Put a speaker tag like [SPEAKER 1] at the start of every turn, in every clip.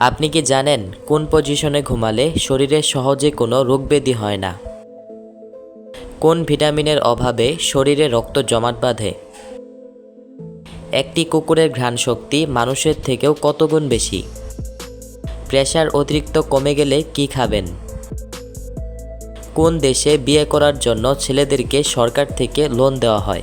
[SPEAKER 1] আপনি কি জানেন কোন পজিশনে ঘুমালে শরীরে সহজে কোনো রোগব্যাধি হয় না? কোন ভিটামিনের অভাবে শরীরে রক্ত জমাট বাঁধে? একটি কুকুরের ঘ্রাণ শক্তি মানুষের থেকেও কতগুণ বেশি? প্রেশার অতিরিক্ত কমে গেলে কি খাবেন? কোন দেশে বিয়ে করার জন্য ছেলেদেরকে সরকার থেকে লোন দেওয়া হয়?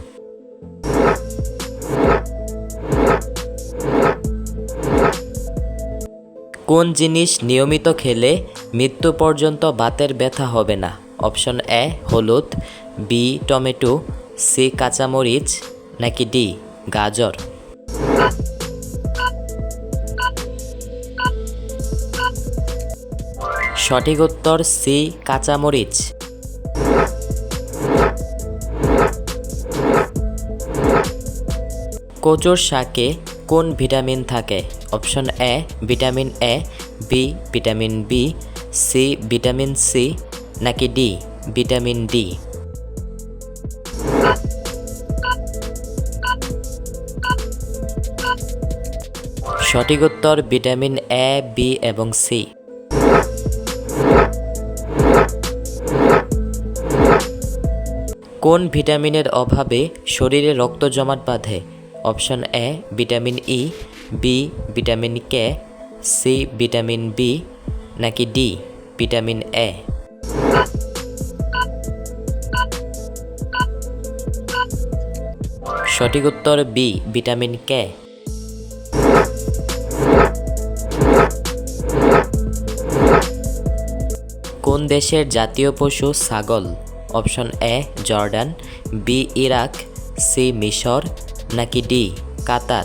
[SPEAKER 1] কোন জিনিস নিয়মিত খেলে মৃত্যু পর্যন্ত বাতের ব্যথা হবে না? অপশন এ, হলুদ, বি, টমেটো, সি, কাঁচামরিচ, নাকি ডি, গাজর? সঠিক উত্তর সি, কাঁচামরিচ। কচুর শাকে কোন ভিটামিন থাকে? Option A, vitamin A, B, vitamin B, C, vitamin C, নাকি ডি, ভিটামিন ডি? সঠিক উত্তর ভিটামিন এ, বি এবং সি। কোন ভিটামিনের অভাবে শরীরে রক্ত জমাট বাঁধে? Option A, vitamin E, B, vitamin K, C, vitamin B, নাকি ডি, ভিটামিন এ। সঠিক উত্তর বি, ভিটামিন কে। কোন দেশের জাতীয় পশু ছাগল? Option A, Jordan, B, Iraq, C, মিশর নাকি ডি, কাতার?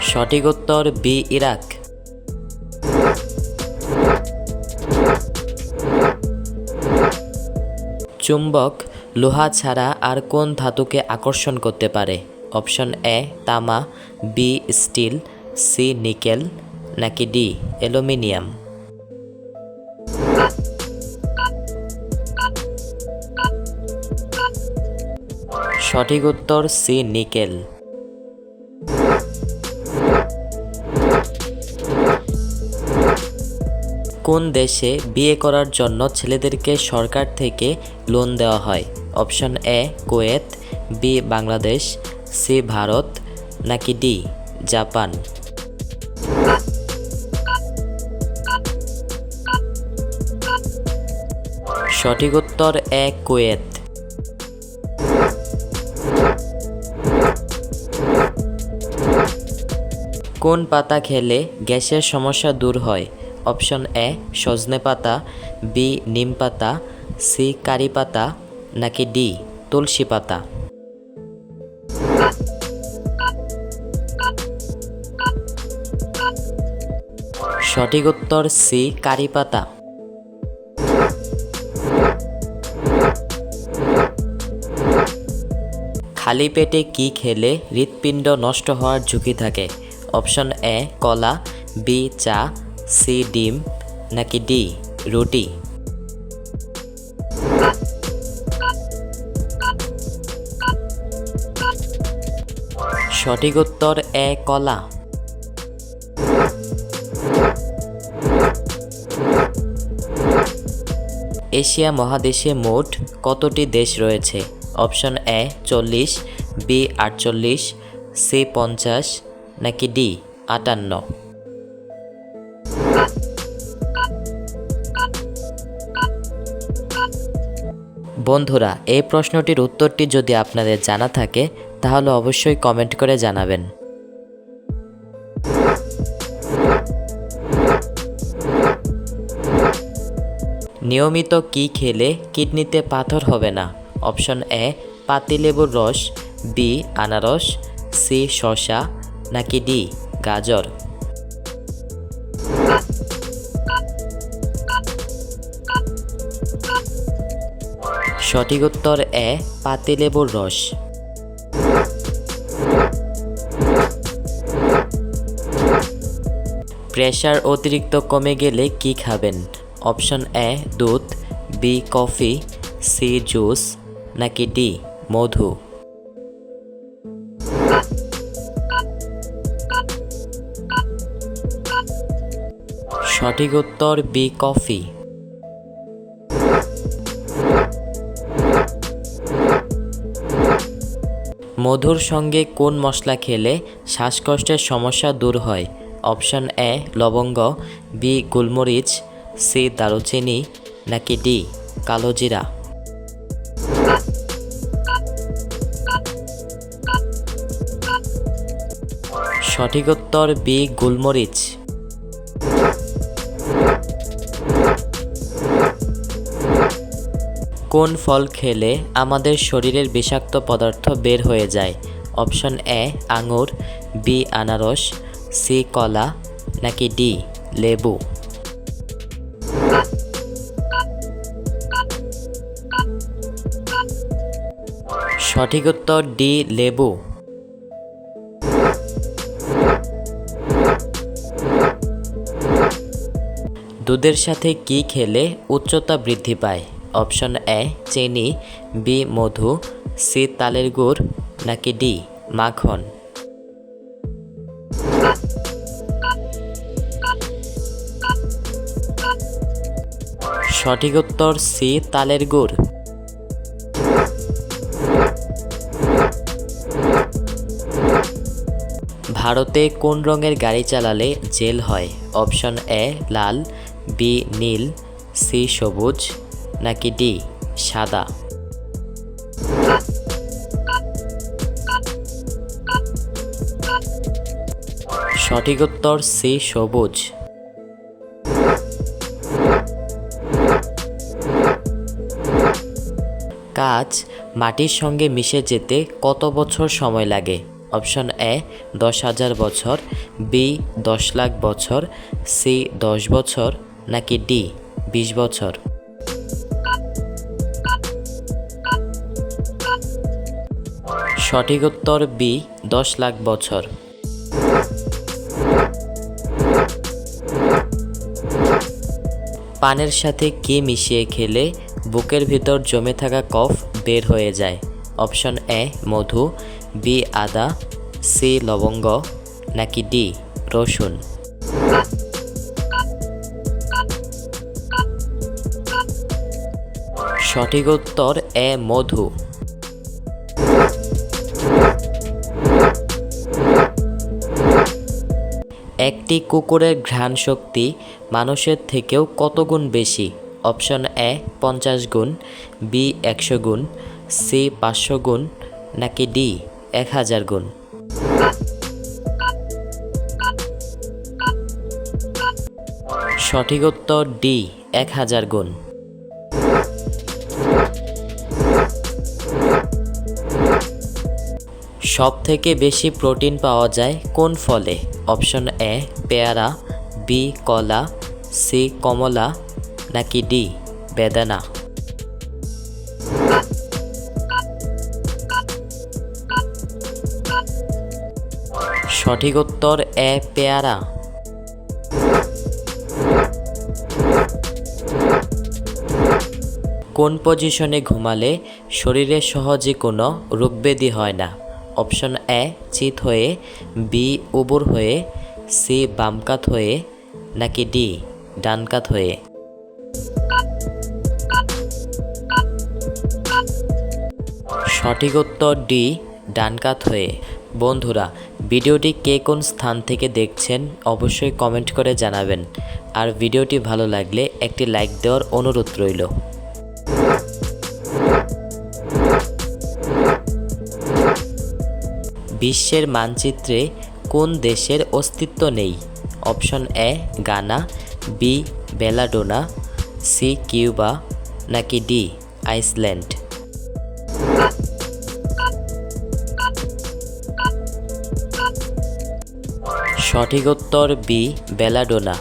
[SPEAKER 1] সঠিক উত্তর বি, ইরাক। চুম্বক, লোহা ছাড়া আর কোন ধাতুকে আকর্ষণ করতে পারে? অপশন এ, তামা, বি, স্টিল, সি, নিকেল, নাকি ডি, অ্যালুমিনিয়াম? সঠিক উত্তর সি, নিকেল। কোন দেশে বিয়ে করার জন্য ছেলেদেরকে সরকার থেকে লোন দেওয়া হয়? Option A, Kuwait, B, Bangladesh, C, Bharat, নাকি ডি, জাপান? সঠিক উত্তর এ, কুয়েত। কোন পাতা খেলে গ্যাসের সমস্যা দূর হয়? অপশন এ, সজনে পাতা, বি, নিম পাতা, সি, কারি পাতা, নাকি ডি, তুলসী পাতা? সঠিক উত্তর সি, কারি পাতা। খালি পেটে কি খেলে হৃৎপিণ্ড নষ্ট হওয়ার ঝুঁকি থাকে? অপশন এ কলা, বি চা, সি ডিম, নাকি ডি রুটি? সঠিক উত্তর এ কলা। এশিয়া মহাদেশে মোট কতটি দেশ রয়েছে? অপশন এ চল্লিশ, বি আটচল্লিশ, সি পঞ্চাশ নাকি ডি, আটান্ন? বন্ধুরা, এই প্রশ্নটির উত্তরটি যদি আপনাদের জানা থাকে, তাহলে অবশ্যই কমেন্ট করে জানাবেন। নিয়মিত কি খেলে কিডনিতে পাথর হবে না? অপশন এ, পাতিলেবুর রস, বি, আনারস, সি, শসা নাকি ডি, গাজর? সঠিক উত্তর এ পাতিলেবুর রস। প্রেশার অতিরিক্ত কমে গেলে কি খাবেন? অপশন এ, দুধ, বি, কফি, সি, জুস, নাকি ডি, মধু? সঠিক উত্তর বি কফি। মধুর সঙ্গে কোন মশলা খেলে শ্বাসকষ্টের সমস্যা দূর হয়? অপশন এ লবঙ্গ। বি গোলমরিচ। সি দারুচিনি। নাকি ডি কালোজিরা সঠিক উত্তর বি গোলমরিচ। কোন ফল খেলে আমাদের শরীরের বিষাক্ত পদার্থ বের হয়ে যায়? অপশন এ, আঙুর, বি, আনারস, সি, কলা, নাকি ডি, লেবু? সঠিক উত্তর ডি, লেবু। দুধের সাথে কি খেলে উচ্চতা বৃদ্ধি পায়? অপশন এ, চিনি, বি, মধু, সি, তালের গুড়, নাকি ডি, মাখন। সঠিক উত্তর সি, তালের গুড়। ভারতে কোন রঙের গাড়ি চালালে জেল হয়? অপশন এ, লাল, বি, নীল, সি, সবুজ। নাকি ডি, সাদা? সঠিক উত্তর সি, সবুজ। কাজ, মাটির সঙ্গে মিশে যেতে কত বছর সময় লাগে? অপশন এ, দশ হাজার বছর, বি, দশ লাখ বছর, সি, দশ বছর, নাকি ডি, বিশ বছর? সঠিক উত্তর বি দশ লাখ বছর। পানের সাথে কি মিশিয়ে খেলে বুকের ভিতর জমে থাকা কফ বের হয়ে যায়। অপশন এ মধু। বি আদা। সি লবঙ্গ। নাকি ডি রসুন। সঠিক উত্তর এ মধু। একটি কুকুরের ঘ্রাণ শক্তি মানুষের থেকেও কত গুণ বেশি? অপশন এ, পঞ্চাশ গুণ, বি, একশো গুণ, সি, পাঁচশো গুণ, নাকি ডি, এক হাজার গুণ? সঠিক উত্তর ডি, এক হাজার গুণ। সব থেকে বেশি প্রোটিন পাওয়া যায় কোন ফলে? অপশন এ, পেয়ারা, বি, কলা, সি, কমলা, নাকি ডি, বেদানা। সঠিক উত্তর এ, পেয়ারা। কোন পজিশনে ঘুমালে শরীরে সহজে কোনো রোগব্যাধি হয় না? অপশন এ, চিত হয়ে, বি, উবুর হয়ে, সি, বামকাত হয়ে, নাকি ডি, ডানকাত হয়ে। সঠিক উত্তর ডি, ডানকাত হয়ে। বন্ধুরা, ভিডিওটি কে কোন স্থান থেকে দেখছেন অবশ্যই কমেন্ট করে জানাবেন। আর ভিডিওটি ভালো লাগলে একটি লাইক দেওয়ার অনুরোধ রইল। বিশ্বের মানচিত্রে কোন দেশের অস্তিত্ব নেই? Option A, Ghana, B, belladonna, C, Cuba, নাকি ডি, আইসল্যান্ড? সঠিক উত্তর বি, বেলাডোনা।